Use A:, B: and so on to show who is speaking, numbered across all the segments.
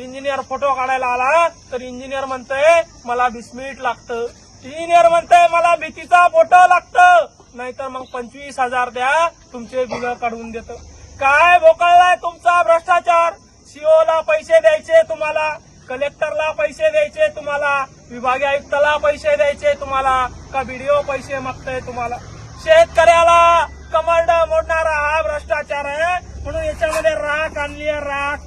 A: Engineer photo काढायला आला तर इंजिनियर म्हणतोय मला वीस मिनिट लागतं. इंजिनियर म्हणतोय मला भीतीचा फोटो लागतं. नाहीतर मग पंचवीस हजार द्या तुमचे बिल काढून देतं. काय भोकळलाय तुमचा भ्रष्टाचार? सीओला पैसे द्यायचे तुम्हाला कलेक्टरला पैसे द्यायचे तुम्हाला विभागीय आयुक्ताला पैसे द्यायचे तुम्हाला का बीडीओ पैसे मागताय तुम्हाला? शेतकऱ्याला कमांड मोडणारा हा भ्रष्टाचार आहे. म्हणून याच्यामध्ये राख आणली आहे राख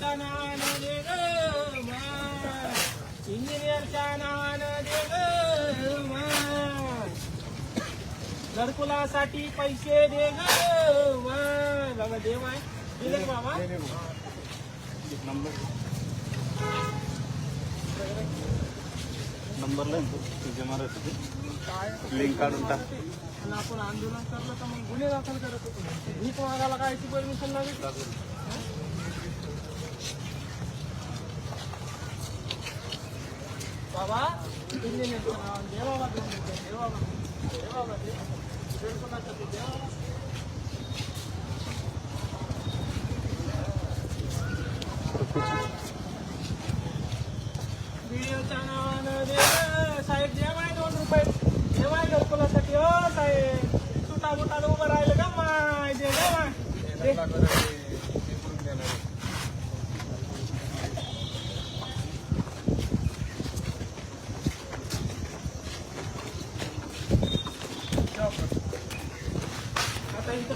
A: दे इंजिनियरच्या घरकुलासाठी पैसे दे गं बाबा. दिले बाबा.
B: नंबरला तुझ्या महाराज लिंक काढून टाक.
A: आपण आंदोलन करलं तर मग गुन्हे दाखल करत होतो. भीक मागायला काय परमिशन लागेल बाबा इंजिनियरचं नाव दे बाबा दोन रुपये, दे बाबा दे बाबा दे दीड कोणाचं ते दे बाबा व्हिडिओच्या नावानं दे गं. साहेब दे माय दोन रुपये दे माय घरकुलासाठी हो साहेब सुटा बुटाला उभं राहिलं का माय दे दे माय दे. आता इथं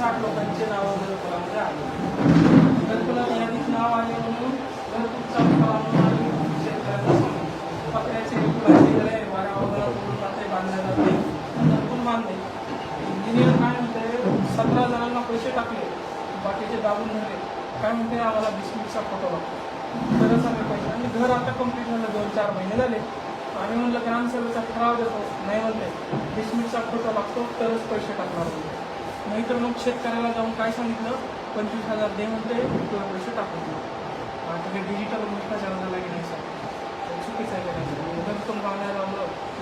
A: साठ लोकांचे नाव घरकुलामध्ये आले घरकुलात यादीत नाव आले म्हणून जाते इंजिनियर काय म्हणते सतरा जणांना पैसे टाकले बाकीचे दाबून म्हणते काय म्हणते आम्हाला वीस फोटो लागतो तरच आम्ही पैसे आणि घर आता कंप्लीट झालं दोन चार महिने झाले आम्ही म्हणलं ग्रामसेवेचा ठराव देतो नाही म्हणले वीस फोटो लागतो तरच पैसे टाकणार नाहीतर मग शेतकऱ्याला जाऊन काय सांगितलं? पंचवीस हजार दे म्हणते तुला पैसे टाकून दे. भ्रष्टाचार झाला की नाही सर चुकीचं आहे का नाही उगाच तुम गावण्या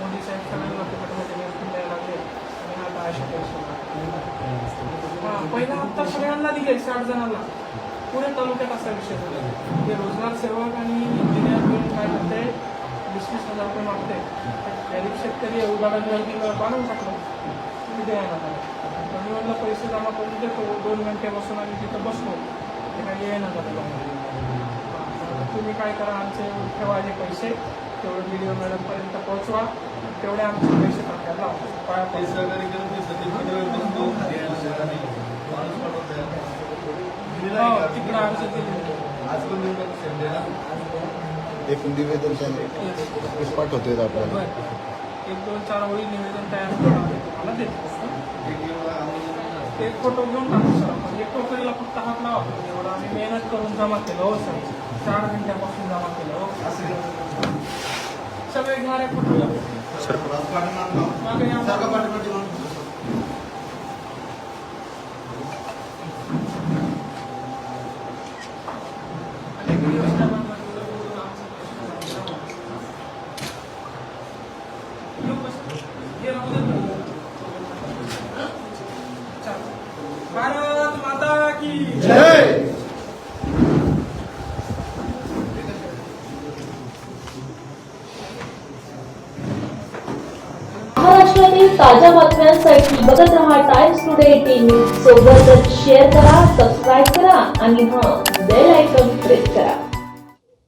A: मोदी साहेब सगळ्यांना फुकटमध्ये निवडून द्यायला लागले. आणि आता अशा पैसे हा पहिला हप्ता सगळ्यांना दिले साठ जणांना. पुणे तालुक्यात असा विषय झाला. ते रोजगार सेवक आणि इंजिनियर मिळून काय करते वीस वीस हजार रुपये मागते गरीब शेतकरी विभागाच्या बांधून टाकलं तुम्ही द्यायला ना मी म्हणलं पैसे जमा करून देतो दोन घंटे बसून आम्ही तिथं बसलो. ते काही येणार झालं. काय करा आमचे ठेवायचे पैसे. तेवढे व्हिडिओ मॅडमपर्यंत पोहोचवा. तेवढे आमचे पैसे टाकायला हो? तिकडं आमचं?
C: एक निवेदन. पाठवतोय आपल्याला.
A: एक दोन चार ओळी निवेदन तयार करा तुम्हाला देतो.
B: आम्ही
A: एक फोटो घेऊन टाकू सर आपण. एक टोकरीला फक्त हात लावा एवढं. आम्ही मेहनत करून जमा केलं हो सर. चार घंट्यापासून जमा केलं हो. सगळे घेणारे फोटो मागे या.
B: सारखं पाठीपाठी म्हणून.
A: आणि व्हिडिओ साहेबांना बोलून बोलून आमचं पैसे जमा येऊ का सर? हे राहू देत ना. चालेल. भारत माता की
C: जय
D: महाराष्ट्रातील ताज्या बातम्यांसाठी बघत रहा टाइम्स टुडे टीव्ही सोबतच शेअर करा सबस्क्राईब करा आणि हा बेल आयकॉन प्रेस करा.